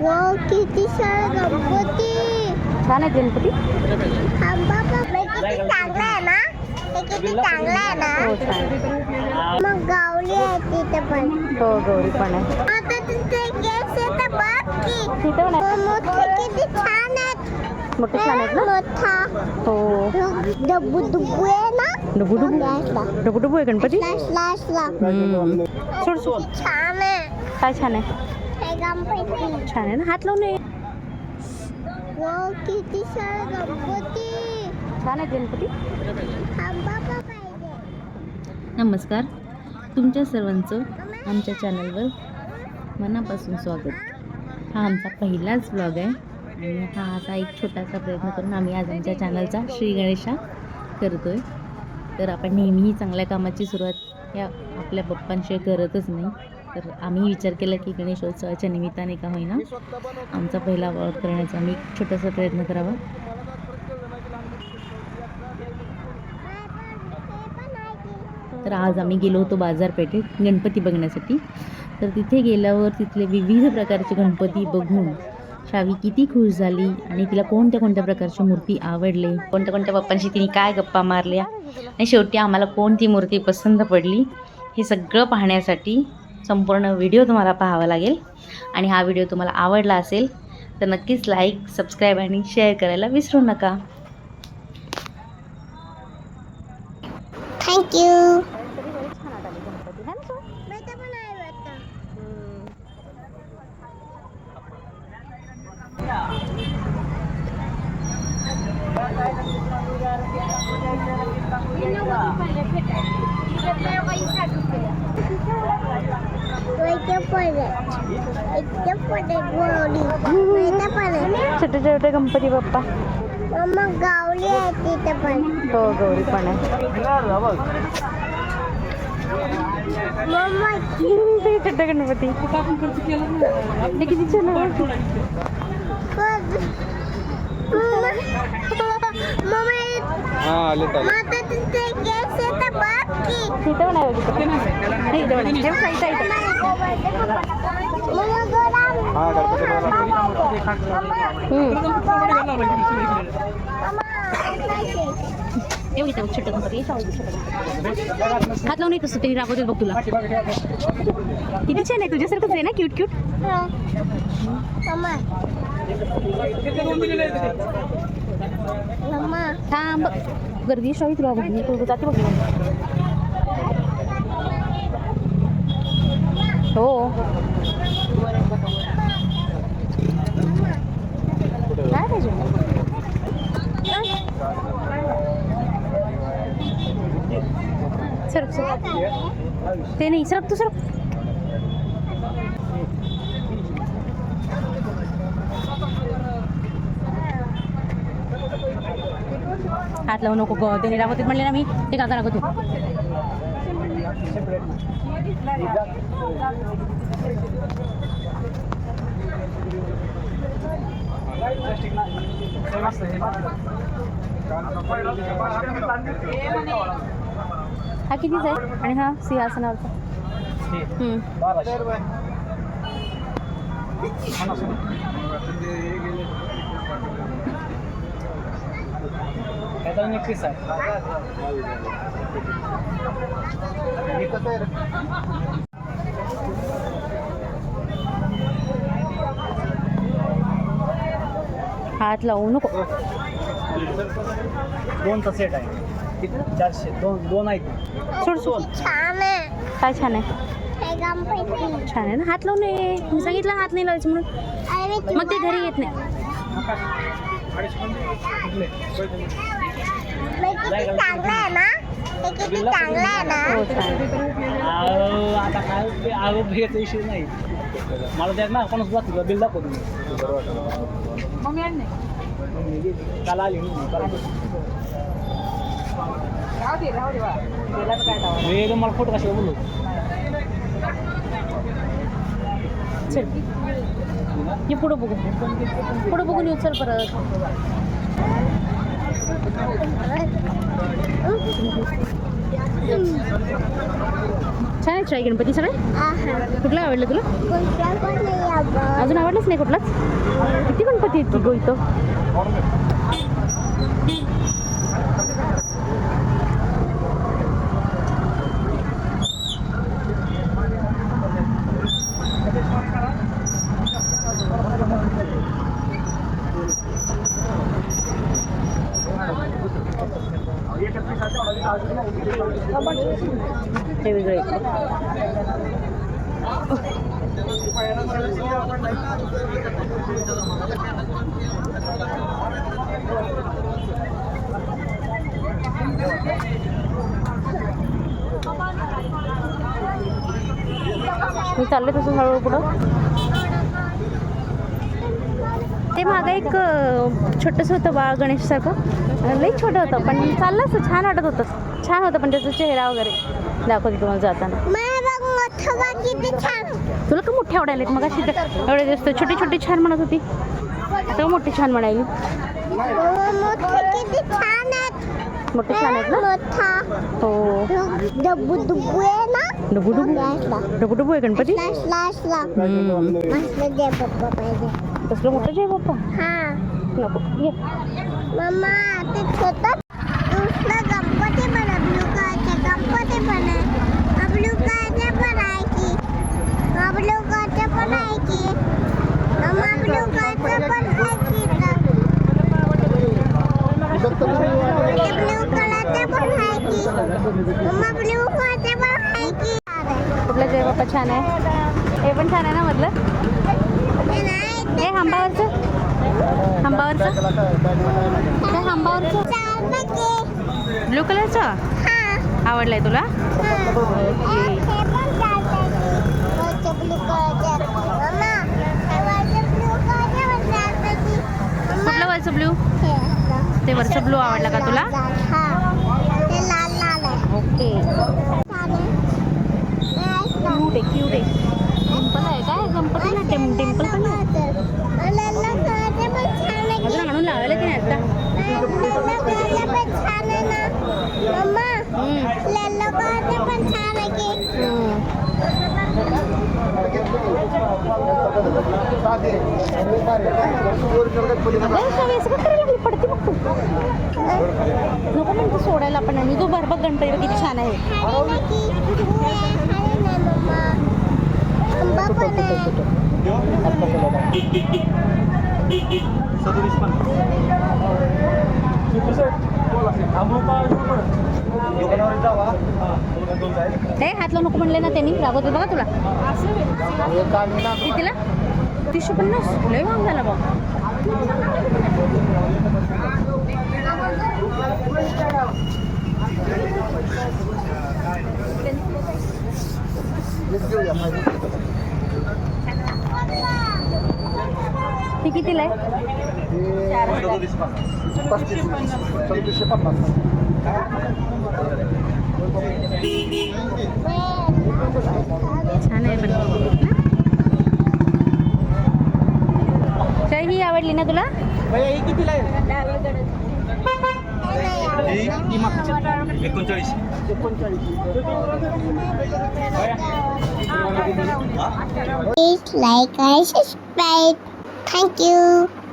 वा किती गणपती. छान आहेत गणपती. बाबा किती चांगलं आहे ना? हे किती चांगलं आहे ना? हो मग गावली आहे तिथे पण. हो गौरी पण आहे. आता तिथे केस येतं बघ की. तिथं पण आहे. मोठे किती छान आहेत. मोठे छान आहेत ना? मोठा. हो. डब्बू डुब्बू आहे ना? डुबू डुबू लासला डुबू डुबू आहे गणपती? लासला हम्म. सोड सोड. छान आहे. काय छान आहे? छान आहे ना हात लावून ये. वा किती सारे गणपती. छान आहेत गणपती. नमस्कार. तुमच्या सर्वांचं आमच्या चॅनलवर मनापासून स्वागत. हा आमचा पहिलाच ब्लॉग आहे. आणि हा असा एक छोटासा प्रयत्न करून आम्ही आज आमच्या चॅनलचा श्री गणेशा करतो आहे तर आपण नेहमीही चांगल्या कामाची सुरुवात या आपल्या पप्पांशिवाय करतच नाही. तर आम्ही विचार केला की गणेशोत्सवाच्या निमित्ताने का होईना आमचा पहिला ब्लॉग करण्याचा आम्ही छोटासा प्रयत्न करावा. तर आज आम्ही गेलो होतो बाजारपेठेत गणपती बघण्यासाठी. तर तिथे गेल्यावर तिथले विविध प्रकारचे गणपती बघून शावी किती खुश झाली आणि तिला कोणत्या कोणत्या प्रकारची मूर्ती आवडले? कोणत्या कोणत्या बाप्पांशी तिने काय गप्पा मारल्या? आणि शेवटी आम्हाला कोणती मूर्ती पसंत पडली? हे सगळं पाहण्यासाठी संपूर्ण व्हिडिओ तुम्हाला पाहावा लागेल आणि हा व्हिडिओ तुम्हाला आवडला असेल तर नक्कीच लाईक सबस्क्राईब आणि शेअर करायला विसरू नका. थँक्यू वाटतं इथे पण आहे इथे पण आहे गावली इथे पण आहे छोटे छोटे गणपती बाप्पा. मग गावली आहे तिथे पण. हो गौरी पण आहे. छोटे गणपती. किती छान. मम्मा गोरा हे बघ इथं बघ, छोटं गणपती. हे शाहू बघ, छोटं गणपती. हात लावून येत असतो ते राबवतात बघ तुला किती छान आहे तुझ्यासारखंच आहे ना क्यूट क्यूट मम्मा मम्मा थांब गर्दी शाही तुला बघ मी तू जाते बघ हो काय पाहिजे सरक सरक ते नाही सरक तू सरक हात लावू नको ग. ते राबवतीत म्हणले ना मी ते काका नको तू हा कितीच आहे? आणि हा सिंहासनावरचा. हात लावू नको. दोनचा सेट आहे. चारशे. दोन दोन आहेत. सोड सोड. छान आहे. काय छान आहे? हे छान आहे ना? हात लावून ये मी सांगितलं हात नाही लावायचं म्हणून. मग ते घरी येत नाही. चांगलं आहे ना? हे किती चांगलं आहे ना? हो छान अहो, आता काय ते घ्यायचा विषय नाही मला द्या ना कोणाच दाखवतो बिल दाखवतो मी काल आली मी मला फोटो कशाला बोलू चल ये पुढं बघू. पुढं बघून येऊ चल परत. छान आहे गणपती सगळे? कुठला आवडलं तुला? अजून आवडलंच नाही कुठलाच? किती गणपती आहेत की गो इथं हे वेगळे मी चालले तसं हळूहळू पुढं. ते मागं एक छोटंसं होतं बाळ गणेशसारखं. अं, लई छोटं होतं पण चाललं असं छान वाटत होतं. छान होतं पण त्याचा चेहरा वगैरे. दाखवते तुम्हाला जाताना. तुला का मोठे आवडायला मग अशी एवढे दिवस छोटी छोटी छान म्हणत होती. तेव्हा मोठी छान म्हणायली मम्मा, मोठे छान आहेत. मोठे छान आहेत ना? मोठा. हो. आहे ना? डबू डबू? असला डबू डबू आहे गणपती? कसलं मोठं बाप्पा? हा. नको ये. मम्मा ते छोटं दुसरं गणपती पण आहे ब्लू कलरचे गणपती पण आहे ब्लू कलरचे पण आहे की ब्लू कलरचे पण आहे की मम्मा ब्लू कलरचे पण आहे की ते ब्लू कलरचे पण आहे की मम्मा ब्लू कलरचे पण आहे की कुठलं बाप्पा छान आहे. हे पण छान आहे ना मधलं? हे खांबावरचं खांबावरचं काय ब्लू कलरचं? हा. आवडलंय तुला वरचं ब्लू ते वरचं ब्लू आवडलं का तुला? ओके क्यूट आहे क्यूट आहे. टेम्पल आहे काय? गणपतीला पण अजून आणून लावायला की नाही आता हम्म. हम्म. अगं, सवय असं का करायला लागली? पडते बघ नको म्हणते सोडायला पण. आणि तो बरबग गणपती किती छान आहे पण आहे ते हात लावू नको म्हणले ना त्यांनी रागवते बघा तुला कितीला तीसशे पन्नास लय महाग झाला बघ ते कितीला आहे छान आहे पण तर ही आवडली ना तुला एकोणचाळीस Please like and subscribe. Thank you.